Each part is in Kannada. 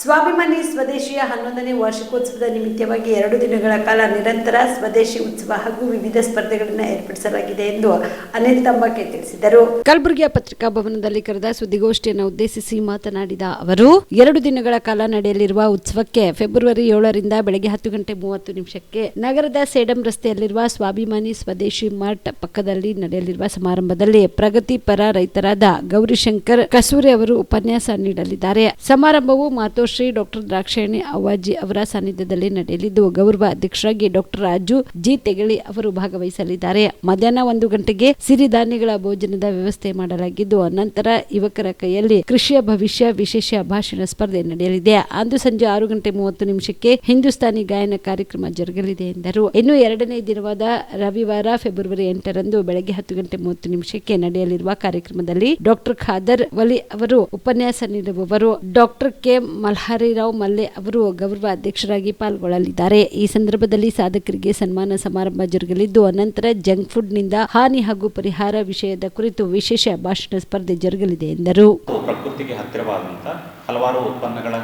ಸ್ವಾಭಿಮಾನಿ ಸ್ವದೇಶಿಯ ಹನ್ನೊಂದನೇ ವಾರ್ಷಿಕೋತ್ಸವದ ನಿಮಿತ್ತವಾಗಿ ಎರಡು ದಿನಗಳ ಕಾಲ ನಿರಂತರ ಸ್ವದೇಶಿ ಉತ್ಸವ ಹಾಗೂ ವಿವಿಧ ಸ್ಪರ್ಧೆಗಳನ್ನು ಏರ್ಪಡಿಸಲಾಗಿದೆ ಎಂದು ಅನಿಲ್ ತಂಬಾಕೆ ತಿಳಿಸಿದರು. ಕಲಬುರಗಿಯ ಪತ್ರಿಕಾ ಭವನದಲ್ಲಿ ಕರೆದ ಸುದ್ದಿಗೋಷ್ಠಿಯನ್ನು ಉದ್ದೇಶಿಸಿ ಮಾತನಾಡಿದ ಅವರು, ಎರಡು ದಿನಗಳ ಕಾಲ ನಡೆಯಲಿರುವ ಉತ್ಸವಕ್ಕೆ ಫೆಬ್ರವರಿ ಏಳರಿಂದ ಬೆಳಗ್ಗೆ ಹತ್ತು ಗಂಟೆ ಮೂವತ್ತು ನಿಮಿಷಕ್ಕೆ ನಗರದ ಸೇಡಂ ರಸ್ತೆಯಲ್ಲಿರುವ ಸ್ವಾಭಿಮಾನಿ ಸ್ವದೇಶಿ ಮಾರ್ಟ್ ಪಕ್ಕದಲ್ಲಿ ನಡೆಯಲಿರುವ ಸಮಾರಂಭದಲ್ಲಿ ಪ್ರಗತಿಪರ ರೈತರಾದ ಗೌರಿಶಂಕರ್ ಕಸೂರಿ ಅವರು ಉಪನ್ಯಾಸ ನೀಡಲಿದ್ದಾರೆ. ಸಮಾರಂಭವು ಮಾತೋಶ್ರೀ ಡಾಕ್ಟರ್ ದ್ರಾಕ್ಷಾಯಣಿ ಅವಾಜಿ ಅವರ ಸಾನ್ನಿಧ್ಯದಲ್ಲಿ ನಡೆಯಲಿದ್ದು, ಗೌರವ ಅಧ್ಯಕ್ಷರಾಗಿ ಡಾಕ್ಟರ್ ರಾಜು ಜಿ ತೆಗಳಿ ಅವರು ಭಾಗವಹಿಸಲಿದ್ದಾರೆ. ಮಧ್ಯಾಹ್ನ ಒಂದು ಗಂಟೆಗೆ ಸಿರಿಧಾನ್ಯಗಳ ಭೋಜನದ ವ್ಯವಸ್ಥೆ ಮಾಡಲಾಗಿದ್ದು ನಂತರ ಯುವಕರ ಕೈಯಲ್ಲಿ ಕೃಷಿಯ ಭವಿಷ್ಯ ವಿಶೇಷ ಭಾಷಣ ಸ್ಪರ್ಧೆ ನಡೆಯಲಿದೆ. ಅಂದು ಸಂಜೆ ಆರು ಗಂಟೆ ಮೂವತ್ತು ನಿಮಿಷಕ್ಕೆ ಹಿಂದೂಸ್ತಾನಿ ಗಾಯನ ಕಾರ್ಯಕ್ರಮ ಜರುಗಲಿದೆ ಎಂದರು. ಇನ್ನು ಎರಡನೇ ದಿನವಾದ ರವಿವಾರ, ಫೆಬ್ರವರಿ ಎಂಟರಂದು ಬೆಳಗ್ಗೆ ಹತ್ತು ಗಂಟೆ ಮೂವತ್ತು ನಿಮಿಷಕ್ಕೆ ನಡೆಯಲಿರುವ ಕಾರ್ಯಕ್ರಮದಲ್ಲಿ ಡಾಕ್ಟರ್ ಖಾದರ್ ವಲಿ ಅವರು ಉಪನ್ಯಾಸ ನೀಡುವವರು. Doctor K. ಮಲ್ಹಾರಿರಾವ್ ಮಲ್ಲೆ ಅವರು ಗೌರವ ಅಧ್ಯಕ್ಷರಾಗಿ ಪಾಲ್ಗೊಳ್ಳಲಿದ್ದಾರೆ. ಈ ಸಂದರ್ಭದಲ್ಲಿ ಸಾಧಕರಿಗೆ ಸನ್ಮಾನ ಸಮಾರಂಭ ಜರುಗಲಿದ್ದು, ಅನಂತರ ಜಂಕ್ ಫುಡ್ನಿಂದ ಹಾನಿ ಹಾಗೂ ಪರಿಹಾರ ವಿಷಯದ ಕುರಿತು ವಿಶೇಷ ಭಾಷಣ ಸ್ಪರ್ಧೆ ಜರುಗಲಿದೆ ಎಂದರು. ಪ್ರಕೃತಿಗೆ ಹತ್ತಿರವಾದಂಥ ಹಲವಾರು ಉತ್ಪನ್ನಗಳ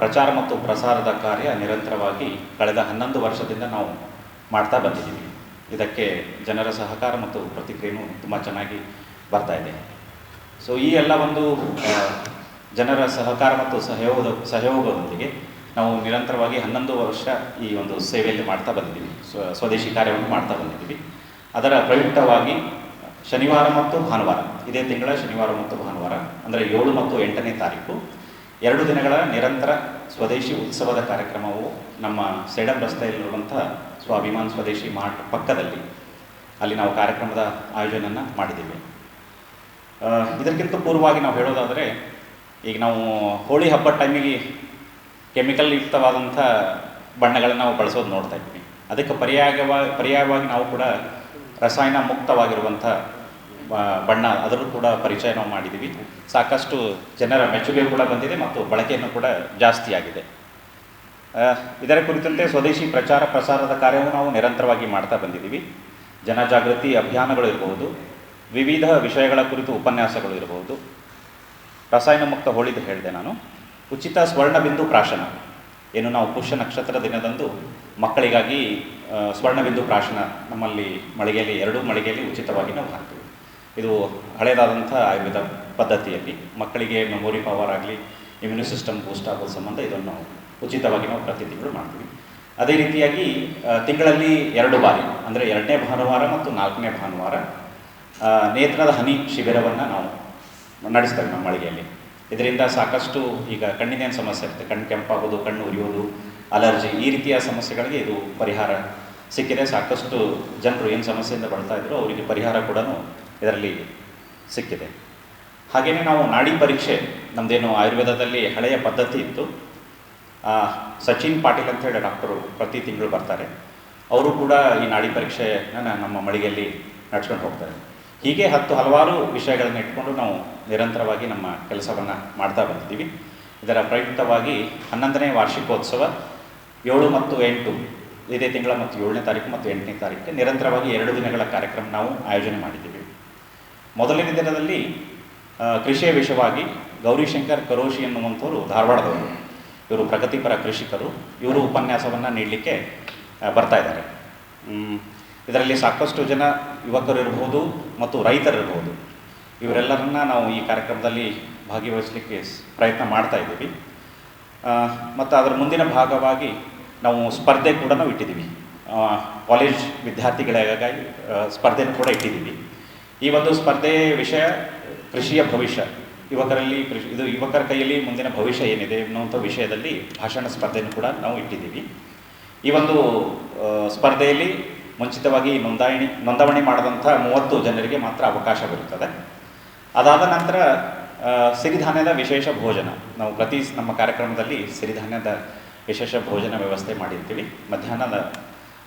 ಪ್ರಚಾರ ಮತ್ತು ಪ್ರಸಾರದ ಕಾರ್ಯ ನಿರಂತರವಾಗಿ ಕಳೆದ ಹನ್ನೊಂದು ವರ್ಷದಿಂದ ನಾವು ಮಾಡ್ತಾ ಬಂದಿದ್ದೀವಿ. ಇದಕ್ಕೆ ಜನರ ಸಹಕಾರ ಮತ್ತು ಪ್ರತಿಕ್ರಿಯೆಯೂ ತುಂಬ ಚೆನ್ನಾಗಿ ಬರ್ತಾ ಇದೆ. ಸೊ ಈ ಎಲ್ಲ ಒಂದು ಜನರ ಸಹಕಾರ ಮತ್ತು ಸಹಯೋಗದ ಸಹಯೋಗದೊಂದಿಗೆ ನಾವು ನಿರಂತರವಾಗಿ ಹನ್ನೊಂದು ವರ್ಷ ಈ ಒಂದು ಸೇವೆಯಲ್ಲಿ ಮಾಡ್ತಾ ಬಂದಿದ್ದೀವಿ. ಸ್ವ, ಸ್ವದೇಶಿ ಕಾರ್ಯವನ್ನು ಮಾಡ್ತಾ ಬಂದಿದ್ದೀವಿ. ಅದರ ಪ್ರಯುಕ್ತವಾಗಿ ಶನಿವಾರ ಮತ್ತು ಭಾನುವಾರ, ಇದೇ ತಿಂಗಳ ಶನಿವಾರ ಮತ್ತು ಭಾನುವಾರ, ಅಂದರೆ ಏಳು ಮತ್ತು ಎಂಟನೇ ತಾರೀಕು, ಎರಡು ದಿನಗಳ ನಿರಂತರ ಸ್ವದೇಶಿ ಉತ್ಸವದ ಕಾರ್ಯಕ್ರಮವು ನಮ್ಮ ಸೇಡಂ ರಸ್ತೆಯಲ್ಲಿರುವಂಥ ಸ್ವಾಭಿಮಾನ್ ಸ್ವದೇಶಿ ಮಾರ್ಟ್ ಪಕ್ಕದಲ್ಲಿ ಅಲ್ಲಿ ನಾವು ಕಾರ್ಯಕ್ರಮದ ಆಯೋಜನೆಯನ್ನು ಮಾಡಿದ್ದೀವಿ. ಇದಕ್ಕಿಂತ ಪೂರ್ವವಾಗಿ ನಾವು ಹೇಳೋದಾದರೆ ಈಗ ನಾವು ಹೋಳಿ ಹಬ್ಬದ ಟೈಮಿಗೆ ಕೆಮಿಕಲ್ ಯುಕ್ತವಾದಂಥ ಬಣ್ಣಗಳನ್ನು ನಾವು ಬಳಸೋದು ನೋಡ್ತಾ ಇದ್ವಿ. ಅದಕ್ಕೆ ಪರ್ಯಾಯವಾಗಿ ಪರ್ಯಾಯವಾಗಿ ನಾವು ಕೂಡ ರಸಾಯನ ಮುಕ್ತವಾಗಿರುವಂಥ ಬಣ್ಣ ಅದರಲ್ಲೂ ಕೂಡ ಪರಿಚಯ ನಾವು ಮಾಡಿದ್ದೀವಿ. ಸಾಕಷ್ಟು ಜನರ ಮೆಚ್ಚುಗೆ ಕೂಡ ಬಂದಿದೆ ಮತ್ತು ಬಳಕೆಯನ್ನು ಕೂಡ ಜಾಸ್ತಿ ಆಗಿದೆ. ಇದರ ಕುರಿತಂತೆ ಸ್ವದೇಶಿ ಪ್ರಚಾರ ಪ್ರಸಾರದ ಕಾರ್ಯವನ್ನು ನಾವು ನಿರಂತರವಾಗಿ ಮಾಡ್ತಾ ಬಂದಿದ್ದೀವಿ. ಜನಜಾಗೃತಿ ಅಭಿಯಾನಗಳು ಇರಬಹುದು. ವಿವಿಧ ವಿಷಯಗಳ ಕುರಿತು ಉಪನ್ಯಾಸಗಳು ಇರಬಹುದು. ರಸಾಯನ ಮುಕ್ತ ಹೋಳಿದು ಹೇಳಿದೆ ನಾನು. ಉಚಿತ ಸ್ವರ್ಣ ಬಿಂದು ಪ್ರಾಶನ. ಏನು ನಾವು ಪುಷ್ಯ ನಕ್ಷತ್ರ ದಿನದಂದು ಮಕ್ಕಳಿಗಾಗಿ ಸ್ವರ್ಣ ಸ್ವರ್ಣಬಿಂದು ಪ್ರಾಶನ ನಮ್ಮಲ್ಲಿ ಮಳಿಗೆಯಲ್ಲಿ, ಎರಡೂ ಮಳಿಗೆಯಲ್ಲಿ ಉಚಿತವಾಗಿ ನಾವು ಹಾಕ್ತೀವಿ. ಇದು ಹಳೆಯದಾದಂಥ ಆಯುರ್ವೇದ ಪದ್ಧತಿಯಲ್ಲಿ. ಮಕ್ಕಳಿಗೆ ಮೆಮೊರಿ ಪವರ್ ಆಗಲಿ, ಇಮ್ಯುನಿ ಸಿಸ್ಟಮ್ ಬೂಸ್ಟ್ ಆಗೋ ಸಂಬಂಧ ಇದನ್ನು ಉಚಿತವಾಗಿ ನಾವು ಪ್ರತಿ ತಿಂಗಳು ಮಾಡ್ತೀವಿ. ಅದೇ ರೀತಿಯಾಗಿ ತಿಂಗಳಲ್ಲಿ ಎರಡು ಬಾರಿ, ಅಂದರೆ ಎರಡನೇ ಭಾನುವಾರ ಮತ್ತು ನಾಲ್ಕನೇ ಭಾನುವಾರ ನೇತ್ರದ ಹನಿ ಶಿಬಿರವನ್ನು ನಾವು ನಡೆಸ್ತೇವೆ ನಮ್ಮ ಮಳಿಗೆಯಲ್ಲಿ. ಇದರಿಂದ ಸಾಕಷ್ಟು ಈಗ ಕಣ್ಣಿನೇನು ಸಮಸ್ಯೆ ಇರುತ್ತೆ. ಕಣ್ಣು ಕೆಂಪಾಗೋದು, ಕಣ್ಣು ಉರಿಯೋದು, ಅಲರ್ಜಿ ಈ ರೀತಿಯ ಸಮಸ್ಯೆಗಳಿಗೆ ಇದು ಪರಿಹಾರ ಸಿಕ್ಕಿದೆ. ಸಾಕಷ್ಟು ಜನರು ಏನು ಸಮಸ್ಯೆಯಿಂದ ಬರ್ತಾ ಇದ್ರು ಅವರಿಗೆ ಪರಿಹಾರ ಕೂಡ ಇದರಲ್ಲಿ ಸಿಕ್ಕಿದೆ. ಹಾಗೆಯೇ ನಾವು ನಾಡಿ ಪರೀಕ್ಷೆ ನಮ್ಮದೇನು ಆಯುರ್ವೇದದಲ್ಲಿ ಹಳೆಯ ಪದ್ಧತಿ ಇತ್ತು. ಸಚಿನ್ ಪಾಟೀಲ್ ಅಂತ ಹೇಳಿ ಡಾಕ್ಟರು ಪ್ರತಿ ತಿಂಗಳು ಬರ್ತಾರೆ. ಅವರು ಕೂಡ ಈ ನಾಡಿ ಪರೀಕ್ಷೆ ನಮ್ಮ ಮಳಿಗೆಯಲ್ಲಿ ನಡ್ಸ್ಕೊಂಡು ಹೋಗ್ತಾರೆ. ಹೀಗೆ ಹತ್ತು ಹಲವಾರು ವಿಷಯಗಳನ್ನು ಇಟ್ಕೊಂಡು ನಾವು ನಿರಂತರವಾಗಿ ನಮ್ಮ ಕೆಲಸವನ್ನು ಮಾಡ್ತಾ ಬಂದಿದ್ದೀವಿ. ಇದರ ಪ್ರಯುಕ್ತವಾಗಿ ಹನ್ನೊಂದನೇ ವಾರ್ಷಿಕೋತ್ಸವ ಏಳು ಮತ್ತು ಎಂಟು, ಇದೇ ತಿಂಗಳ ಮತ್ತು ಏಳನೇ ತಾರೀಕು ಮತ್ತು ಎಂಟನೇ ತಾರೀಕಿಗೆ ನಿರಂತರವಾಗಿ ಎರಡು ದಿನಗಳ ಕಾರ್ಯಕ್ರಮ ನಾವು ಆಯೋಜನೆ ಮಾಡಿದ್ದೀವಿ. ಮೊದಲನೇ ದಿನದಲ್ಲಿ ಕೃಷಿಯ ವಿಷಯವಾಗಿ ಗೌರಿಶಂಕರ್ ಕರೋಶಿ ಎನ್ನುವಂಥವರು ಧಾರವಾಡದವರು. ಇವರು ಪ್ರಗತಿಪರ ಕೃಷಿಕರು. ಇವರು ಉಪನ್ಯಾಸವನ್ನು ನೀಡಲಿಕ್ಕೆ ಬರ್ತಾ ಇದ್ದಾರೆ. ಇದರಲ್ಲಿ ಸಾಕಷ್ಟು ಜನ ಯುವಕರು ಇರಬಹುದು ಮತ್ತು ರೈತರಿರ್ಬೋದು. ಇವರೆಲ್ಲರನ್ನ ನಾವು ಈ ಕಾರ್ಯಕ್ರಮದಲ್ಲಿ ಭಾಗವಹಿಸಲಿಕ್ಕೆ ಪ್ರಯತ್ನ ಮಾಡ್ತಾ ಇದ್ದೀವಿ. ಮತ್ತು ಅದರ ಮುಂದಿನ ಭಾಗವಾಗಿ ನಾವು ಸ್ಪರ್ಧೆ ಕೂಡ ನಾವು ಇಟ್ಟಿದ್ದೀವಿ. ಕಾಲೇಜ್ ವಿದ್ಯಾರ್ಥಿಗಳಿಗಾಗಿ ಸ್ಪರ್ಧೆಯನ್ನು ಕೂಡ ಇಟ್ಟಿದ್ದೀವಿ. ಈ ಒಂದು ಸ್ಪರ್ಧೆ ವಿಷಯ ಕೃಷಿಯ ಭವಿಷ್ಯ. ಯುವಕರಲ್ಲಿ ಕೃಷಿ, ಇದು ಯುವಕರ ಕೈಯಲ್ಲಿ ಮುಂದಿನ ಭವಿಷ್ಯ ಏನಿದೆ ಅನ್ನುವಂಥ ವಿಷಯದಲ್ಲಿ ಭಾಷಣ ಸ್ಪರ್ಧೆಯನ್ನು ಕೂಡ ನಾವು ಇಟ್ಟಿದ್ದೀವಿ. ಈ ಒಂದು ಸ್ಪರ್ಧೆಯಲ್ಲಿ ಮುಂಚಿತವಾಗಿ ನೋಂದಾಯಣಿ ನೋಂದಣಿ ಮಾಡಿದಂಥ ಮೂವತ್ತು ಜನರಿಗೆ ಮಾತ್ರ ಅವಕಾಶ ಬರುತ್ತದೆ. ಅದಾದ ನಂತರ ಸಿರಿಧಾನ್ಯದ ವಿಶೇಷ ಭೋಜನ. ನಾವು ಪ್ರತಿ ನಮ್ಮ ಕಾರ್ಯಕ್ರಮದಲ್ಲಿ ಸಿರಿಧಾನ್ಯದ ವಿಶೇಷ ಭೋಜನ ವ್ಯವಸ್ಥೆ ಮಾಡಿರ್ತೀವಿ. ಮಧ್ಯಾಹ್ನದ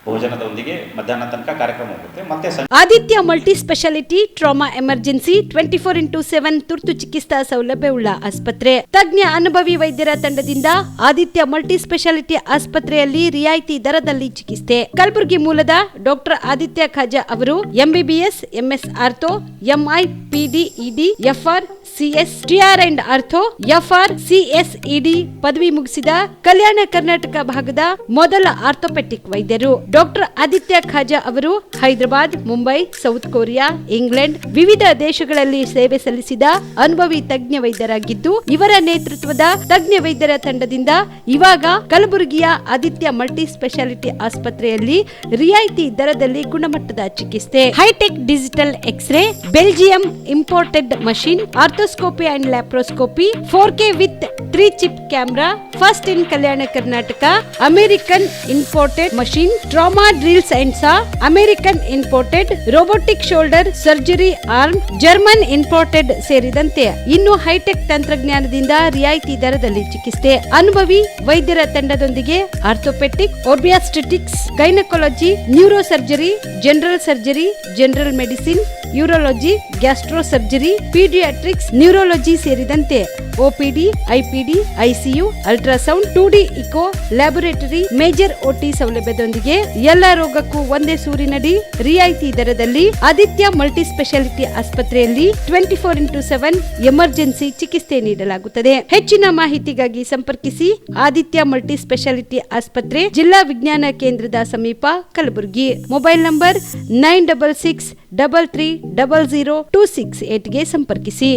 ಭೋಜನದೊಂದಿಗೆ ಮಧ್ಯಾಹ್ನ ಕಾರ್ಯಕ್ರಮ ಹೋಗುತ್ತೆ. ಮತ್ತೆ Aditya multi speciality trauma emergency, twenty four into seven ತುರ್ತು ಚಿಕಿತ್ಸಾ ಸೌಲಭ್ಯವುಳ್ಳ ಆಸ್ಪತ್ರೆ. ತಜ್ಞ ಅನುಭವಿ ವೈದ್ಯರ ತಂಡದಿಂದ ಆದಿತ್ಯ ಮಲ್ಟಿ ಸ್ಪೆಷಾಲಿಟಿ ಆಸ್ಪತ್ರೆಯಲ್ಲಿ ರಿಯಾಯಿತಿ ದರದಲ್ಲಿ ಚಿಕಿತ್ಸೆ. ಕಲಬುರಗಿ ಮೂಲದ ಡಾಕ್ಟರ್ ಆದಿತ್ಯ ಖಾಜಾ ಅವರು MBBS MS ortho MI PDED FR CS and ortho FR CSED ಪದವಿ ಮುಗಿಸಿದ ಕಲ್ಯಾಣ ಕರ್ನಾಟಕ ಭಾಗದ ಮೊದಲ ಆರ್ಥೋಪೆಟಿಕ್ ವೈದ್ಯರು ಡಾಕ್ಟರ್ ಆದಿತ್ಯ ಖಾಜಾ ಅವರು Hyderabad, Mumbai, South Korea, England ವಿವಿಧ ದೇಶಗಳಲ್ಲಿ ಸೇವೆ ಸಲ್ಲಿಸಿದ ಅನುಭವಿ ತಜ್ಞ ವೈದ್ಯರಾಗಿದ್ದು, ಇವರ ನೇತೃತ್ವದ ತಜ್ಞ ವೈದ್ಯರ ತಂಡದಿಂದ ಇವಾಗ ಕಲಬುರಗಿಯ ಆದಿತ್ಯ ಮಲ್ಟಿ ಸ್ಪೆಷಾಲಿಟಿ ಆಸ್ಪತ್ರೆಯಲ್ಲಿ ರಿಯಾಯಿತಿ ದರದಲ್ಲಿ ಗುಣಮಟ್ಟದ ಚಿಕಿತ್ಸೆ. Hi tech digital x ray, Belgium imported machine arthroscopy and laparoscopy four K with three chip camera first in Kalyana Karnataka American imported machine trauma drills and saw American imported robotic shoulder surgery arm German imported ಸೇರಿದಂತೆ ಇನ್ನು ಹೈಟೆಕ್ ತಂತ್ರಜ್ಞಾನದಿಂದ ರಿಯಾಯಿತಿ ದರದಲ್ಲಿ ಚಿಕಿತ್ಸೆ, ಅನುಭವಿ ವೈದ್ಯರ ತಂಡದೊಂದಿಗೆ orthopaedic obstetrics gynaecology neuro surgery general surgery general medicine urology gastro surgery paediatrics neurology ಸೇರಿದಂತೆ OPD IPD ICU ultrasound, two D, echo laboratory, major OT ಸೌಲಭ್ಯದೊಂದಿಗೆ ಎಲ್ಲ ರೋಗಕ್ಕೂ ಒಂದೇ ಸೂರಿನಡಿ ರಿಯಾಯಿತಿ ದರದಲ್ಲಿ ಆದಿತ್ಯ ಮಲ್ಟಿ ಸ್ಪೆಷಾಲಿಟಿ ಆಸ್ಪತ್ರೆಯಲ್ಲಿ twenty four into seven emergency ಚಿಕಿತ್ಸೆ ನೀಡಲಾಗುತ್ತದೆ. ಹೆಚ್ಚಿನ ಮಾಹಿತಿಗಾಗಿ ಸಂಪರ್ಕಿಸಿ ಆದಿತ್ಯ ಮಲ್ಟಿ ಸ್ಪೆಷಾಲಿಟಿ ಆಸ್ಪತ್ರೆ ಜಿಲ್ಲಾ ವಿಜ್ಞಾನ ಕೇಂದ್ರದ ಸಮೀಪ Kalaburagi. Mobile number nine double six double three double zero two six ಏಟ್ಗೆ ಸಂಪರ್ಕಿಸಿ.